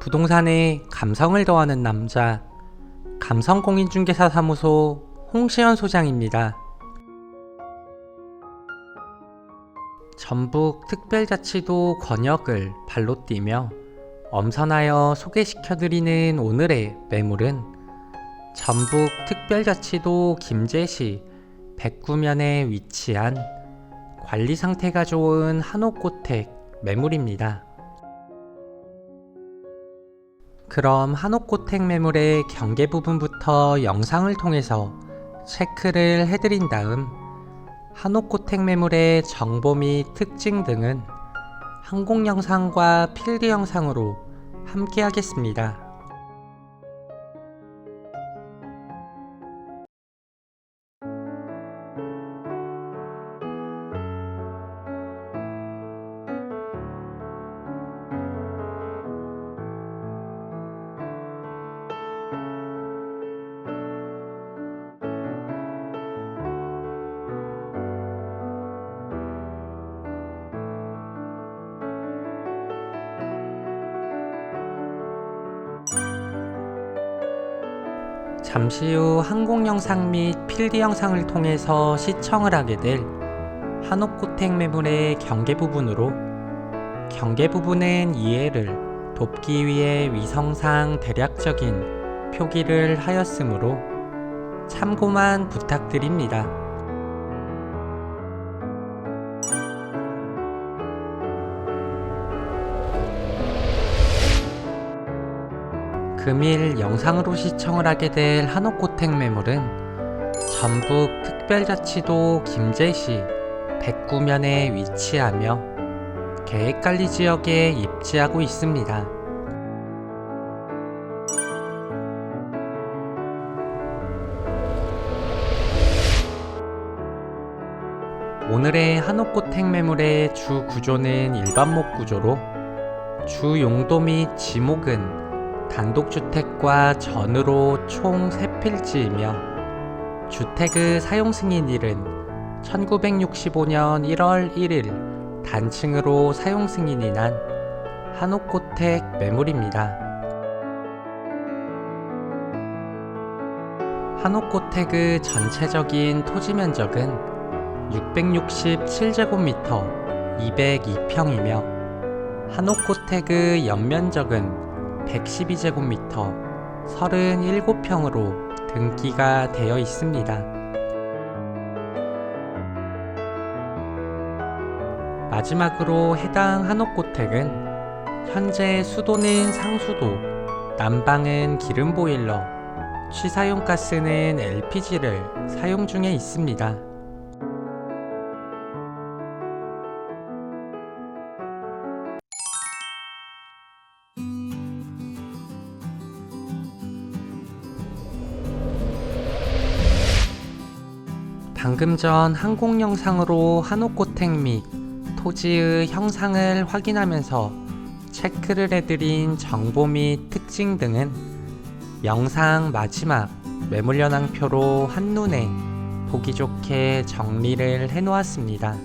부동산에 감성을 더하는 남자 감성공인중개사 사무소 홍시현 소장입니다. 전북 특별자치도 권역을 발로 뛰며 엄선하여 소개시켜드리는 오늘의 매물은 전북 특별자치도 김제시 백구면에 위치한 관리 상태가 좋은 한옥고택 매물입니다. 그럼 한옥고택 매물의 경계 부분부터 영상을 통해서 체크를 해드린 다음 한옥고택 매물의 정보 및 특징 등은 항공 영상과 필드 영상으로 함께 하겠습니다. 잠시 후 항공 영상 및 필드 영상을 통해서 시청을 하게 될 한옥고택 매물의 경계 부분으로 경계 부분은 이해를 돕기 위해 위성상 대략적인 표기를 하였으므로 참고만 부탁드립니다. 금일 영상으로 시청을 하게 될 한옥고택 매물은 전북 특별자치도 김제시 백구면에 위치하며 계획관리 지역에 입지하고 있습니다. 오늘의 한옥고택 매물의 주 구조는 일반목 구조로 주 용도 및 지목은 단독주택과 전으로 총 3필지이며 주택의 사용 승인일은 1965년 1월 1일 단층으로 사용 승인이 난 한옥고택 매물입니다. 한옥고택의 전체적인 토지 면적은 667제곱미터 202평이며 한옥고택의 연면적은 112제곱미터 37평으로 등기가 되어 있습니다. 마지막으로 해당 한옥고택은 현재 수도는 상수도, 난방은 기름 보일러, 취사용 가스는 LPG를 사용 중에 있습니다. 방금 전 항공 영상으로 한옥고택 및 토지의 형상을 확인하면서 체크를 해드린 정보 및 특징 등은 영상 마지막 매물 현황표로 한눈에 보기 좋게 정리를 해놓았습니다.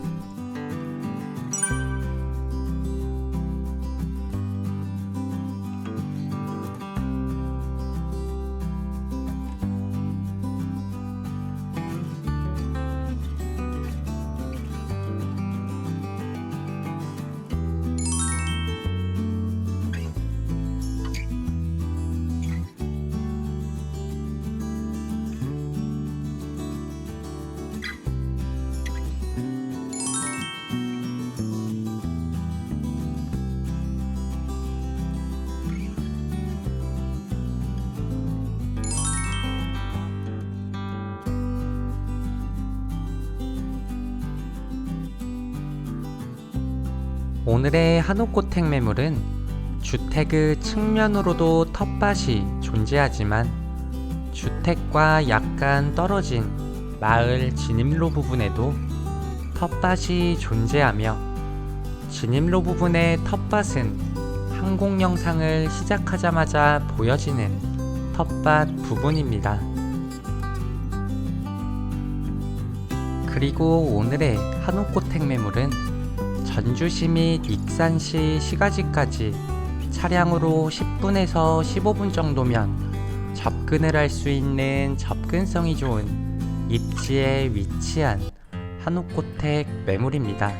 오늘의 한옥고택 매물은 주택의 측면으로도 텃밭이 존재하지만 주택과 약간 떨어진 마을 진입로 부분에도 텃밭이 존재하며 진입로 부분의 텃밭은 항공 영상을 시작하자마자 보여지는 텃밭 부분입니다. 그리고 오늘의 한옥고택 매물은 전주시 및 익산시 시가지까지 차량으로 10분에서 15분 정도면 접근을 할 수 있는 접근성이 좋은 입지에 위치한 한옥고택 매물입니다.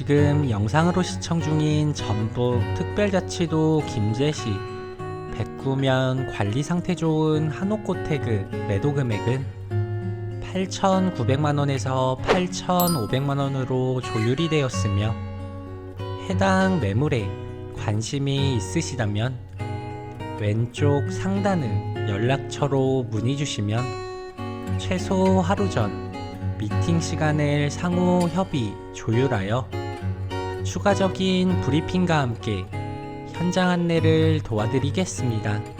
지금 영상으로 시청 중인 전북 특별자치도 김제시 109면 관리 상태 좋은 한옥고태그 매도 금액은 8,900만원에서 8,500만원으로 조율이 되었으며 해당 매물에 관심이 있으시다면 왼쪽 상단의 연락처로 문의 주시면 최소 하루 전 미팅 시간을 상호 협의 조율하여 추가적인 브리핑과 함께 현장 안내를 도와드리겠습니다.